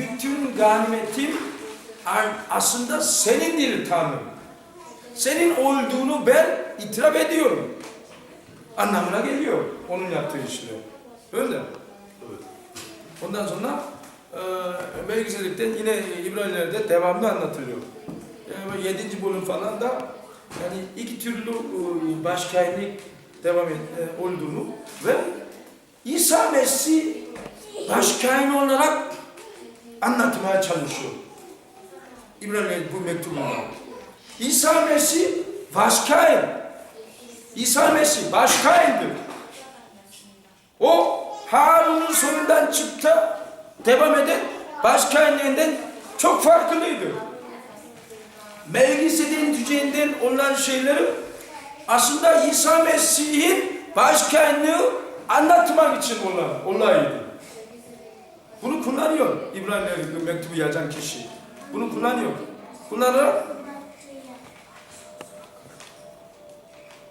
bütün ganimetim aslında senindir Tanrım. Senin olduğunu ben itiraf ediyorum. Anlamına geliyor onun yaptığı işler. Öyle. Ondan sonra e, belgesellikten yine İbraniler'de devamlı anlatılıyor. Yani 7. bölüm falan da yani iki türlü e, başkaylık devam et, e, olduğunu ve İsa Mesih başkain olarak anlatmaya çalışıyor. İbraniler bu mektubunda. İsa Mesih başkain. İsa Mesih başkaindir. O Harun'un soyundan çıktı, devam eden başkainliğinden çok farklıydı. Melkisedek'in düzeninden olan şeyleri aslında İsa Mesih'in başkainliği anlatmak için olan olaydı. Bunu kullanıyor İbraniler mektubu yazan kişi. Bunu kullanıyor. Kullanarak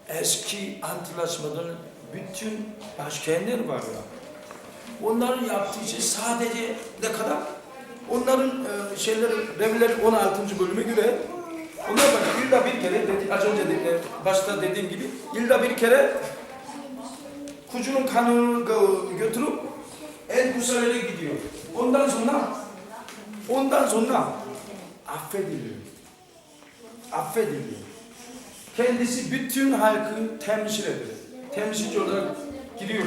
eski antlaşmadan bütün başkenler var ya. Onların yaptığı şey sadece ne kadar? Onların e, şeyleri, Reviler 16. bölüme göre onlar bana yılda bir kere, dedi, az önce de, e, başta dediğim gibi, yılda bir kere kucunun kanını gö- götürüp el kusalere gidiyor. Ondan sonra ondan sonra affediliyor. Affediliyor. Kendisi bütün halkı temsil ediyor. Temsilci olarak gidiyor.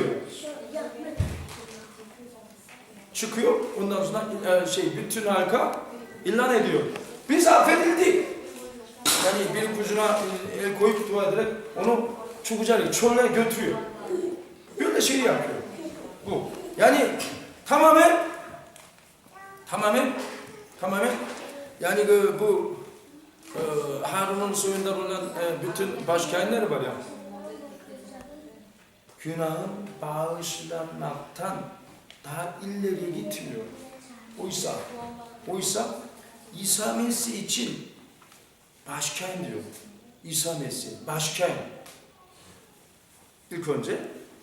Çıkıyor. Ondan sonra e, şey bütün halka ilan ediyor. Biz affedildik. Yani bir kucuna el koyup dua ederek onu çukucak çöle götürüyor. Böyle şey yapıyor. Bu. Yani tamamen tamamen tamamen yani bu, bu e, Harun'un soyundan olan e, bütün başkainler var ya günahın bağışlanmaktan daha ileri gitmiyor. Oysa oysa İsa Mesih için başkain diyor. İsa Mesih başkain. İlk önce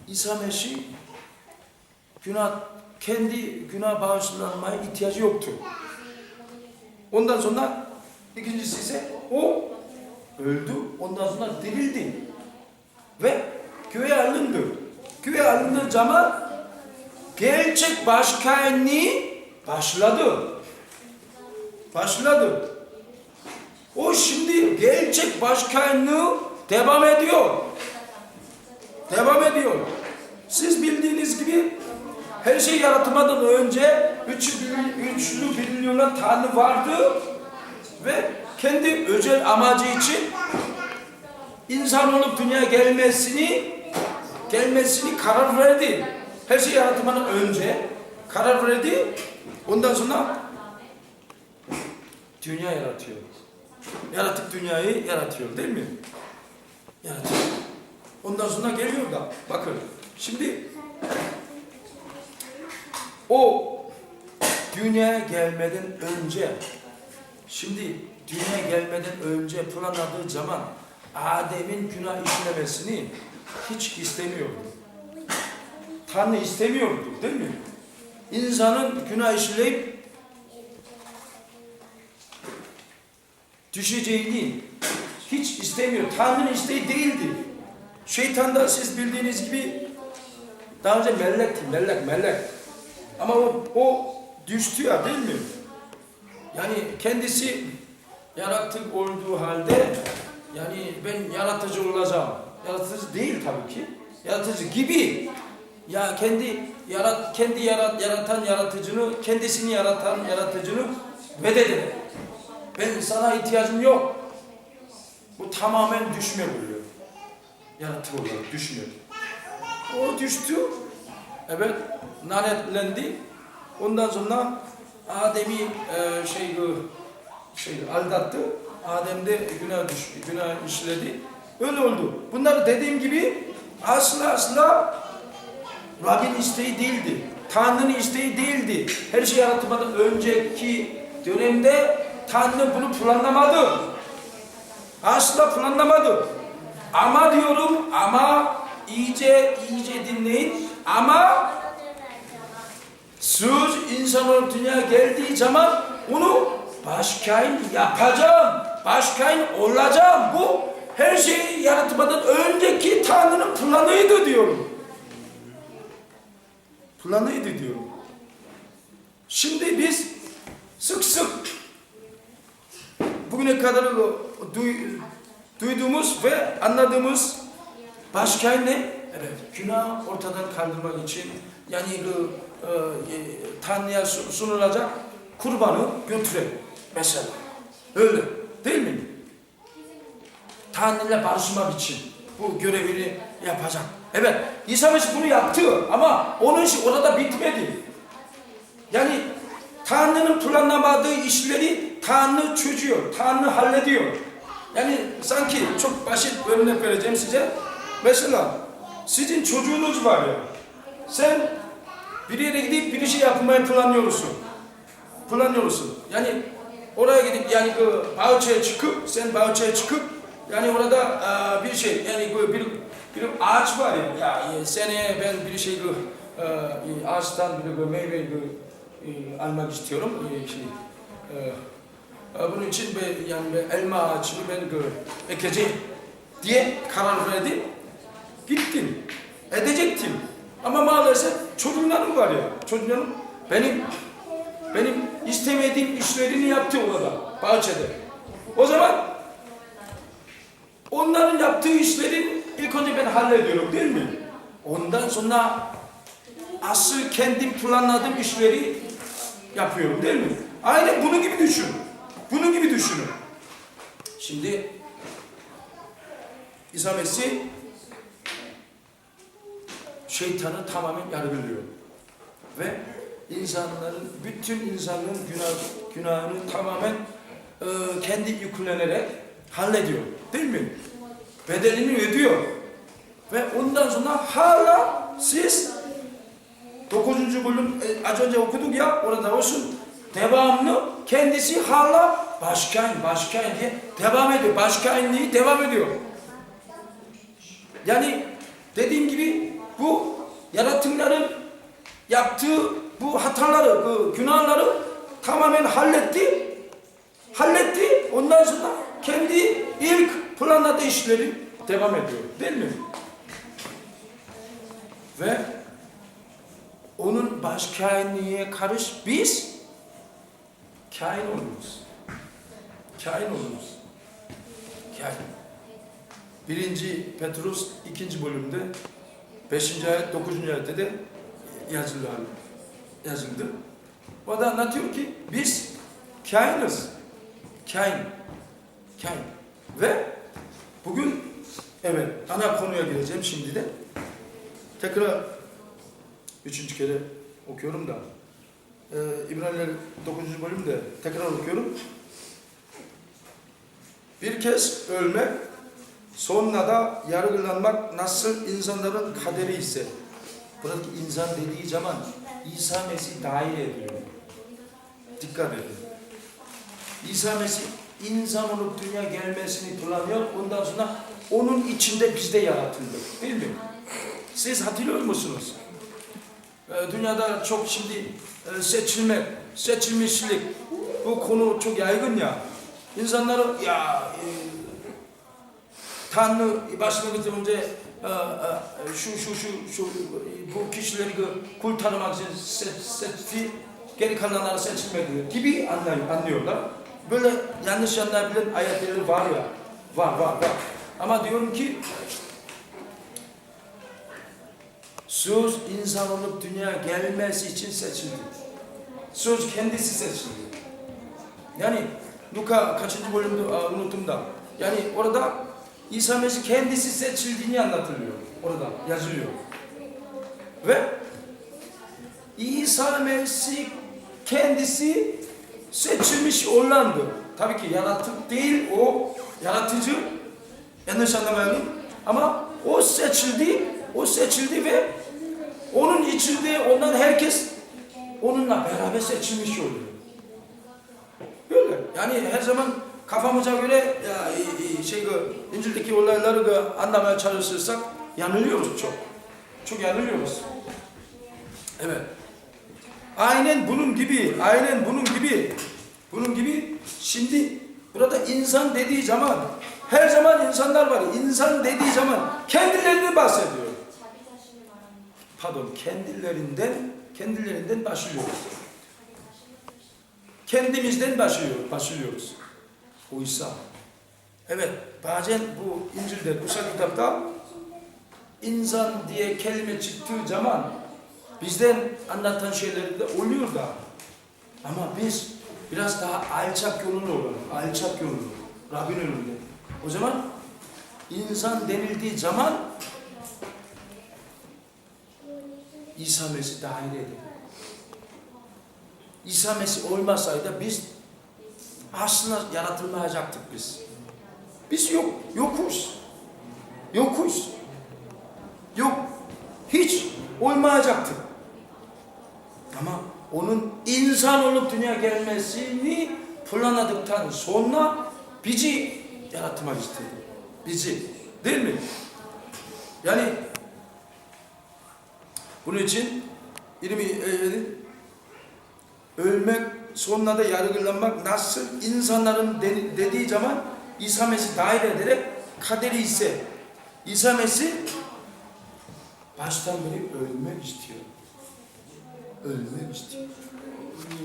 İsa Mesih günah kendi günah bağışlanmaya ihtiyacı yoktu. Ondan sonra ikincisi ise o öldü. Ondan sonra dirildi. Ve köye alındı. Köye alındığı zaman gerçek başkainliği başladı. Başladı. O şimdi gerçek başkainliği devam ediyor. Devam ediyor. Siz bildiğiniz gibi her şey yaratmadan önce üç, üçlü bilinmeyen Tanrı vardı ve kendi özel amacı için insan olup dünyaya gelmesini gelmesini karar verdi. Her şey yaratmadan önce karar verdi. Ondan sonra dünya yaratıyor. Yaratık dünyayı yaratıyor değil mi? Yaratıyor. Ondan sonra geliyor da bakın şimdi o dünyaya gelmeden önce şimdi dünyaya gelmeden önce planladığı zaman Adem'in günah işlemesini hiç istemiyordu. Tanrı istemiyordu değil mi? İnsanın günah işleyip düşeceğini hiç istemiyor. Tanrı'nın isteği değildi. Şeytan da siz bildiğiniz gibi daha önce mellekti, mellek, mellek. Ama o, o düştü ya değil mi? Yani kendisi yaratık olduğu halde yani ben yaratıcı olacağım. Yaratıcı değil tabii ki. Yaratıcı gibi. Ya kendi yarat kendi yarat yaratan yaratıcını, kendisini yaratan yaratıcını vededer. Ben sana ihtiyacım yok. Bu tamamen düşme buluyor. Yaratık olarak düşmüyor. O düştü. Evet, lanetlendi. Ondan sonra Adem'i e, şey şey aldattı. Adem de günah düştü, günah işledi. Öyle oldu. Bunları dediğim gibi asla asla Rabbin isteği değildi. Tanrı'nın isteği değildi. Her şey yaratmadan önceki dönemde Tanrı bunu planlamadı. Asla planlamadı. Ama diyorum ama iyice iyice dinleyin. Ama söz insan olup dünyaya geldiği zaman onu başkayın yapacağım, başkayın olacağım. Bu her şeyi yaratmadan önceki Tanrı'nın planıydı diyorum. Planıydı diyorum. Şimdi biz sık sık bugüne kadar duy- duyduğumuz ve anladığımız başka ne? Evet, günah ortadan kaldırmak için yani bu e, e, Tanrı'ya su- sunulacak kurbanı götürelim mesela. Öyle değil mi? Tanrı'yla barışmak için bu görevini yapacak. Evet, İsa Mesih bunu yaptı ama onun işi orada bitmedi. Yani Tanrı'nın planlamadığı işleri Tanrı çözüyor, Tanrı hallediyor. Yani sanki çok basit örnek vereceğim size. Mesela sizin çocuğunuz var ya. Sen bir yere gidip bir şey yapmayı planlıyorsun. Planlıyorsun. Yani oraya gidip yani bahçeye çıkıp sen bahçeye çıkıp yani orada e, bir şey yani bu bir bir ağaç var ya, ya e, seneye ben bir şey e, ağaçtan bir meyve almak istiyorum. Şey, bunun için ben yani elma ağacını ben ekeceğim diye karar verdim. Gittim. Edecektim. Ama maalesef çocuklarım var ya. Çocuklarım benim benim istemediğim işlerini yaptı orada bahçede. O zaman onların yaptığı işlerin ilk önce ben hallediyorum değil mi? Ondan sonra asıl kendim planladığım işleri yapıyorum değil mi? Aynen bunun gibi düşün. Bunun gibi düşünün. Şimdi İsa Mesih şeytanı tamamen yargılıyor. Ve insanların, bütün insanlığın günah, günahını tamamen e, kendi yüklenerek hallediyor. Değil mi? Bedelini ödüyor. Ve ondan sonra hala siz 9. bölüm e, az önce okuduk ya orada olsun devamlı kendisi hala başkan başkan diye devam ediyor. Başkanlığı devam ediyor. Yani dediğim gibi bu yaratımların yaptığı bu hataları, bu günahları tamamen halletti. Halletti. Ondan sonra kendi ilk planladığı işleri devam ediyor. Değil mi? Ve onun başkanlığı karış biz kain oluruz. Kain oluruz. Kain. Birinci Petrus ikinci bölümde beşinci ayet, dokuzuncu ayette de yazılı yazıldı. O da anlatıyor ki biz kainız. Kain. Kain. Ve bugün evet ana konuya gireceğim şimdi de. Tekrar üçüncü kere okuyorum da. Ee, İbraniler 9. bölümde tekrar okuyorum. Bir kez ölmek, sonra da yargılanmak nasıl insanların kaderi ise. Buradaki insan dediği zaman İsa Mesih dahil ediyor. Dikkat edin. İsa Mesih insan olup dünya gelmesini planlıyor. Ondan sonra onun içinde biz de yaratıldık. Değil mi? Siz hatırlıyor musunuz? Ee, dünyada çok şimdi e, seçilmişlik bu konu çok yaygın ya. İnsanları ya e, Tanrı başlangıçta önce e, e, şu şu şu şu bu kişileri kurtarmak için se- seçti, geri kalanları seçilmedi gibi anlay- anlıyorlar. Böyle yanlış anlayabilen ayetleri var ya, var var var. Ama diyorum ki söz insan olup dünyaya gelmesi için seçildi. Söz kendisi seçildi. Yani Luka kaçıncı bölümde unuttum da. Yani orada İsa Mesih kendisi seçildiğini anlatılıyor. Orada yazılıyor. Ve İsa Mesih kendisi seçilmiş olandı. Tabii ki yaratık değil o yaratıcı. Yanlış anlamayalım. Ama o seçildi, o seçildi ve onun içinde ondan herkes onunla beraber seçilmiş oluyor. Böyle. Yani her zaman kafamıza göre ya, e, e, şey İncil'deki olayları anlamaya çalışırsak yanılıyoruz çok. Çok yanılıyoruz. Evet. Aynen bunun gibi, aynen bunun gibi, bunun gibi şimdi burada insan dediği zaman her zaman insanlar var. İnsan dediği zaman kendilerini bahsediyor. Pardon, kendilerinden, kendilerinden başlıyoruz. Kendimizden başlıyor, başlıyoruz. Oysa, evet bazen bu İncil'de, kutsal kitapta insan diye kelime çıktığı zaman bizden anlatan şeyler de oluyor da ama biz biraz daha alçak yolunu olalım. Alçak yolunu. Rabbin önünde. O zaman insan denildiği zaman İsa Mesih dahil edin. İsa Mesih olmasaydı biz aslında yaratılmayacaktık biz. Biz yok, yokuz. Yokuz. Yok. Hiç olmayacaktık. Ama onun insan olup dünya gelmesini planladıktan sonra bizi yaratmak istedi. Bizi. Değil mi? Yani bunun için 27 ölmek sonra da yargılanmak nasıl insanların de- dediği zaman İsa Mesih dahil ederek kaderi ise İsa Mesih baştan beri ölmek istiyor. Ölmek istiyor.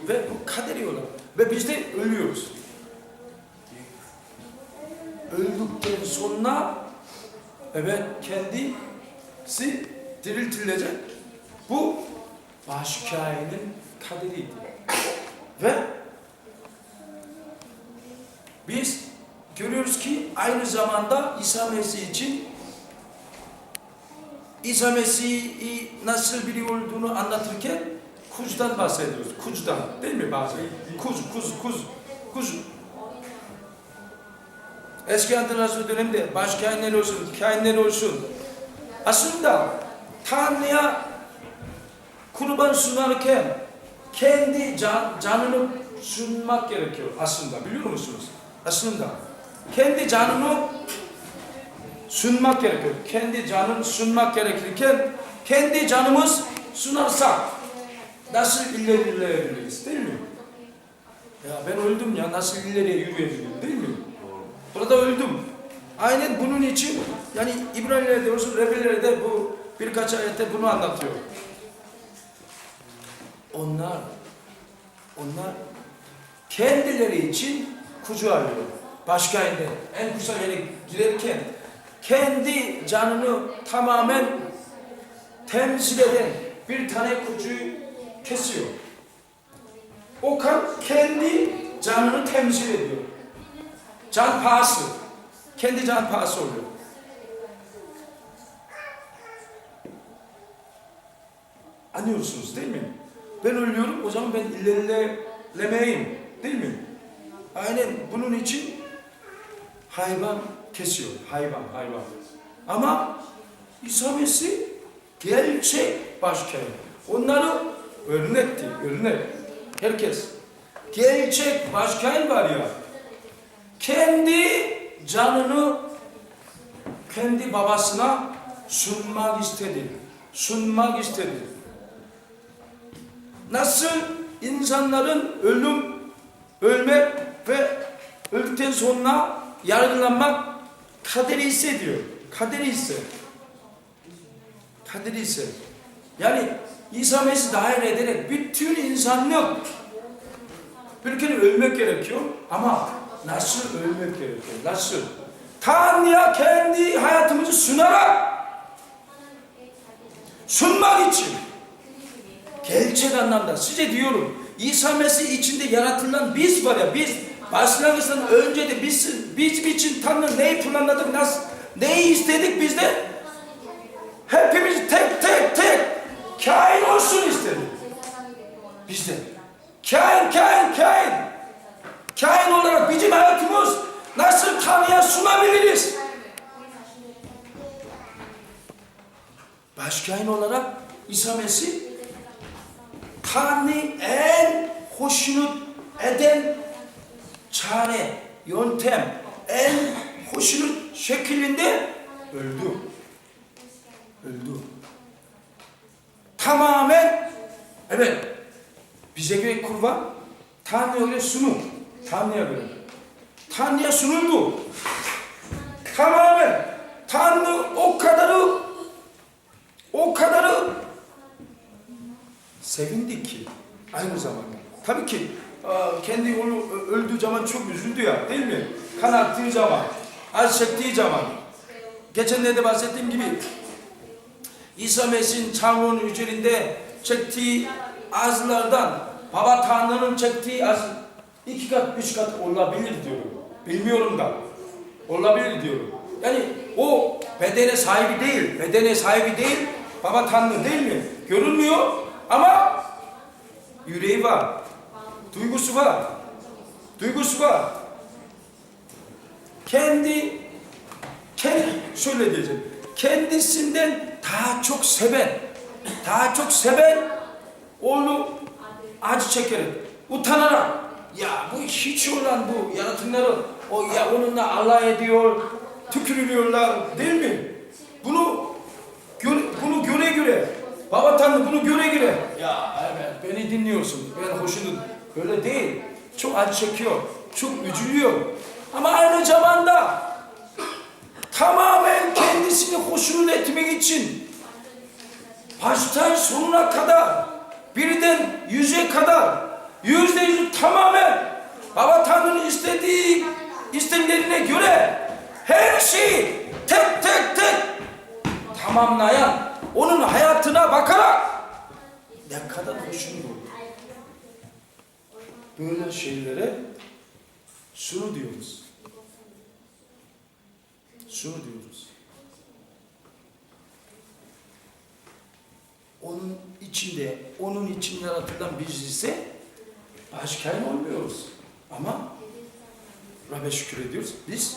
Ve bu kaderi olarak. Ve biz de ölüyoruz. Öldükten sonra evet kendisi diriltilecek. Bu başkainin kaderiydi. Ve biz görüyoruz ki aynı zamanda İsa Mesih için İsa Mesih'i nasıl biri olduğunu anlatırken kuzdan bahsediyoruz. Kuzdan değil mi bazen? Kuz, kuz, kuz, kuz. Eski Antlaşma döneminde baş kainler olsun, kainler olsun. Aslında Tanrı'ya kurban sunarken kendi can, canını sunmak gerekiyor aslında biliyor musunuz? Aslında kendi canını sunmak gerekiyor. Kendi canını sunmak gerekirken kendi canımız sunarsak nasıl ilerleyebiliriz değil mi? Ya ben öldüm ya nasıl ileriye yürüyebilirim değil mi? Burada öldüm. Aynen bunun için yani İbraniler'de olsun Rebeller'de bu birkaç ayette bunu anlatıyor. Onlar onlar kendileri için kucu arıyor. Başka yerde en kısa yere girerken kendi canını tamamen temsil eden bir tane kucuyu kesiyor. O kan kendi canını temsil ediyor. Can pahası. Kendi can pahası oluyor. Anlıyorsunuz değil mi? Ben ölüyorum o zaman ben ilerlemeyeyim. Değil mi? Aynen bunun için hayvan kesiyor. Hayvan, hayvan. Ama İsa Mesih gerçek başkayın. Onları örnekti, örnek. Herkes. Gerçek başkayın var ya. Kendi canını kendi babasına sunmak istedi. Sunmak istedi. Nasıl insanların ölüm, ölmek ve öldükten sonra yargılanmak kaderi ise diyor. Kaderi ise. Kaderi ise. Yani İsa Mesih dahil ederek bütün insanlık bir kere ölmek gerekiyor ama nasıl ölmek gerekiyor? Nasıl? Tanrı'ya kendi hayatımızı sunarak sunmak için gerçek anlamda size diyorum İsa Mesih içinde yaratılan biz var ya biz başlangıçtan önce de biz biz için Tanrı neyi planladık nasıl neyi istedik bizde hepimiz tek tek tek kain olsun istedik. Bizde kain kain kain. Kain olarak bizim hayatımız nasıl Tanrı'ya sunabiliriz? Başkain olarak İsa Mesih Tanrı en hoşnut eden çare, yöntem, en hoşnut şeklinde öldü. Öldü. Tamamen evet Bize göre kurban, Tanrı'ya göre sunum. Tanrı'ya göre. Tanrı'ya sunuldu. Tamamen Tanrı o kadarı o kadarı sevindi ki aynı zamanda. Tabii ki kendi oğlu öldüğü zaman çok üzüldü ya değil mi? Kan aktığı zaman, acı çektiği zaman. Geçenlerde bahsettiğim gibi İsa Mesih'in Tanrı'nın üzerinde çektiği azlardan Baba Tanrı'nın çektiği az iki kat, üç kat olabilir diyorum. Bilmiyorum da. Olabilir diyorum. Yani o bedene sahibi değil, bedene sahibi değil, Baba Tanrı değil mi? Görünmüyor ama yüreği var, duygusu var, duygusu var. Kendi, kendi şöyle diyeceğim, kendisinden daha çok seven, daha çok seven oğlu acı çekerek, utanarak, ya bu hiç olan bu yaratıkları, o ya onunla alay ediyor, tükürülüyorlar değil mi? Bunu göre, bunu göre göre, Tanrı bunu göre göre, ya evet beni dinliyorsun, ben hoşnut, öyle değil. Çok acı çekiyor, çok üzülüyor. Ama aynı zamanda tamamen kendisini hoşnut etmek için baştan sonuna kadar birden yüze kadar yüzde yüz tamamen Baba Tanrı'nın istediği isteklerine göre her şeyi tek tek tek tamamlayan onun hayatına bakarak ne kadar hoşnut olur. Böyle şeylere şunu diyoruz. Şunu diyoruz. onun içinde, onun için yaratılan biz ise başkain olmuyoruz. Ama Rabbe şükür ediyoruz. Biz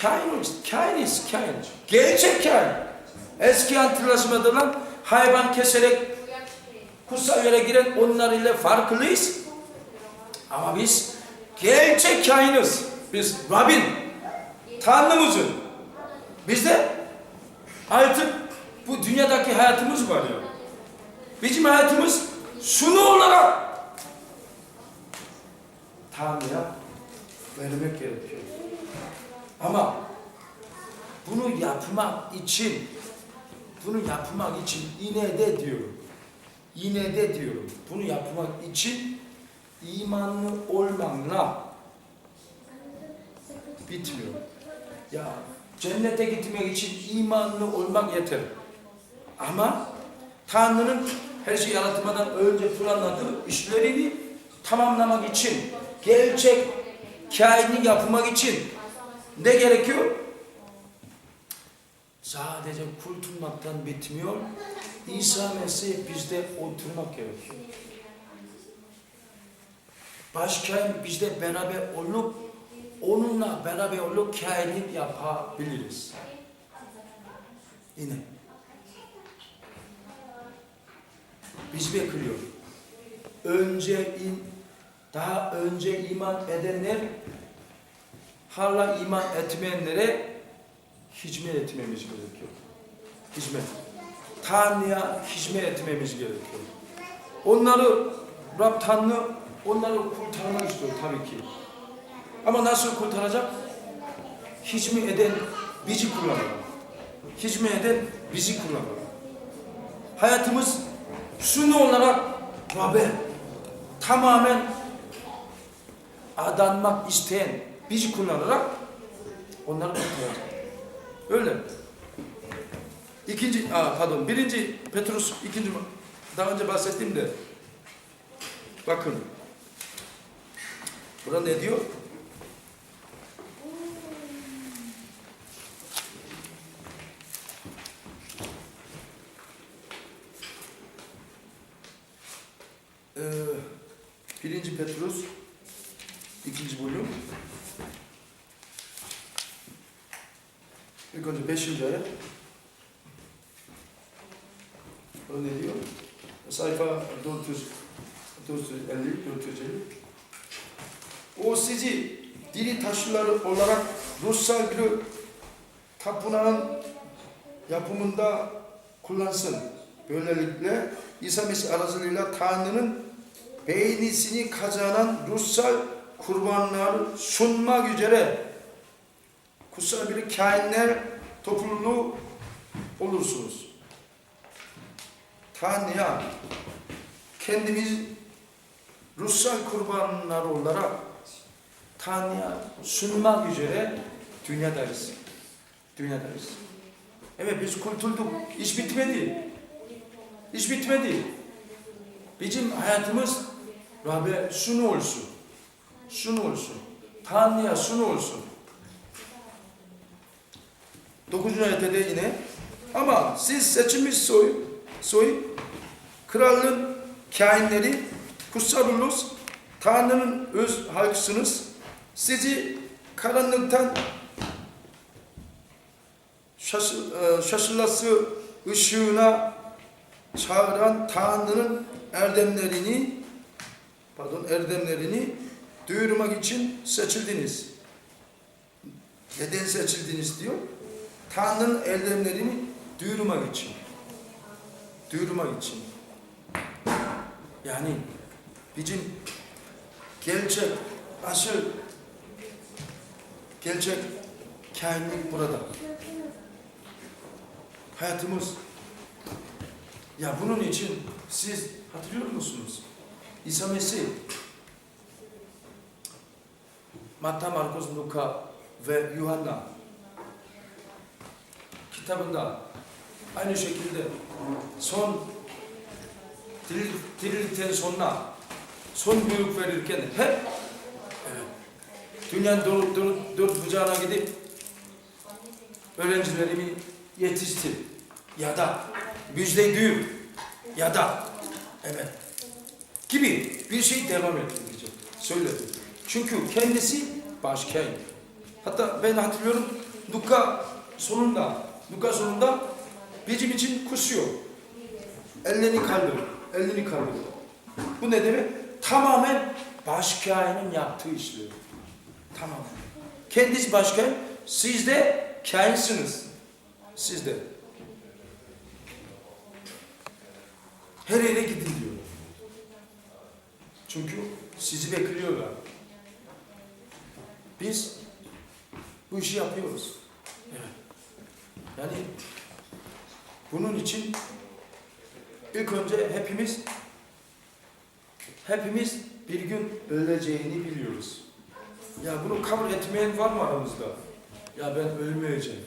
kainiz, kainiz, kain. Gerçek kain. Eski antlaşmada lan hayvan keserek kutsal yere giren onlar ile farklıyız. Ama biz gerçek kainiz. Biz Rabbin, Tanrımızın. Bizde artık bu dünyadaki hayatımız var ya. Bizim hayatımız sunu olarak Tanrı'ya vermek gerekiyor. Ama bunu yapmak için bunu yapmak için yine de diyorum. Yine diyorum. Bunu yapmak için imanlı olmanla bitmiyor. Ya cennete gitmek için imanlı olmak yeter. Ama Tanrı'nın her şeyi yaratmadan önce planladığı işlerini tamamlamak için, gerçek kainini yapmak için ne gerekiyor? Sadece kurtulmaktan bitmiyor. İsa Mesih bizde oturmak gerekiyor. Başkain bizde beraber olup onunla beraber olup kainlik yapabiliriz. Yine. Biz bekliyor. Önce in, daha önce iman edenler hala iman etmeyenlere hizmet etmemiz gerekiyor. Hizmet. Tanrı'ya hizmet etmemiz gerekiyor. Onları Rab Tanrı onları kurtarmak istiyor tabii ki. Ama nasıl kurtaracak? Hizmet eden bizi kullanır. Hizmet eden bizi kullanır. Hayatımız şunu olarak Rab'be tamamen adanmak isteyen bizi kullanarak onları kurtaracak. Öyle. İkinci, aa, pardon, birinci Petrus, ikinci, daha önce bahsettim de, bakın, burada ne diyor? Ee, birinci Petrus, ikinci bölüm, ilk önce beşinci ayet, o ne diyor? Sayfa 400, 450, 450. O sizi diri taşları olarak ruhsal bir tapınağın yapımında kullansın. Böylelikle İsa Mesih aracılığıyla Tanrı'nın beğenisini kazanan ruhsal kurbanları sunmak üzere kutsal bir kainler topluluğu olursunuz. Tanrı'ya kendimiz ruhsal kurbanlar olarak Tanrı'ya sunmak üzere dünyadayız. Dünyadayız. Evet biz kurtulduk. İş bitmedi. İş bitmedi. Bizim hayatımız Rabbe şunu olsun. Şunu olsun. Tanrı'ya şunu olsun. 9. ayette de yine ama siz seçilmiş soy, soy krallığın kainleri, kutsal ulus, Tanrı'nın öz halkısınız. Sizi karanlıktan şaşı, e, şaşılası ışığına çağıran Tanrı'nın erdemlerini pardon erdemlerini duyurmak için seçildiniz. Neden seçildiniz diyor? Tanrı'nın erdemlerini duyurmak için. Duyurmak için. Yani bizim gerçek, asıl gerçek kainlik burada. Hayatımız ya bunun için siz hatırlıyor musunuz? İsa Mesih Matta, Markus, Luka ve Yuhanna kitabında aynı şekilde son diril, dirilikten sonra son buyruk verirken hep dünyanın dört, dört, dört bucağına gidip öğrencilerimi yetiştir ya da müjde duyur ya da evet gibi bir şey devam ettirecek söyledi. Çünkü kendisi başkent. Hatta ben hatırlıyorum Luka sonunda Luka sonunda bizim için kusuyor. Ellerini kaldır. Elini kaldır. Bu ne demek? Tamamen başkainin yaptığı işleri. Tamamen. Kendisi başkain, siz de kainsiniz. Siz de. Her yere gidin diyor. Çünkü sizi bekliyorlar. Biz bu işi yapıyoruz. Yani bunun için ilk önce hepimiz hepimiz bir gün öleceğini biliyoruz. Ya bunu kabul etmeyen var mı aramızda? Ya ben ölmeyeceğim.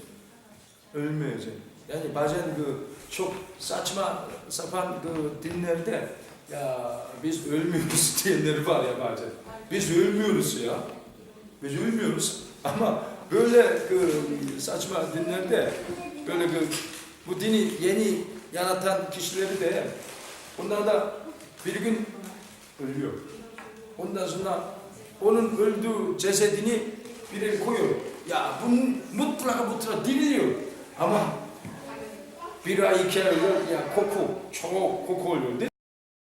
Ölmeyeceğim. Yani bazen çok saçma sapan dinlerde ya biz ölmüyoruz diyenler var ya bazen. Biz ölmüyoruz ya. Biz ölmüyoruz ama böyle saçma dinlerde böyle bu dini yeni yaratan kişileri de onlar da bir gün ölüyor. Ondan sonra koyuyor. Ya bunun mutlaka mutlaka diriliyor. Ama bir ay iki ay oluyor ya koku, çok koku oluyor.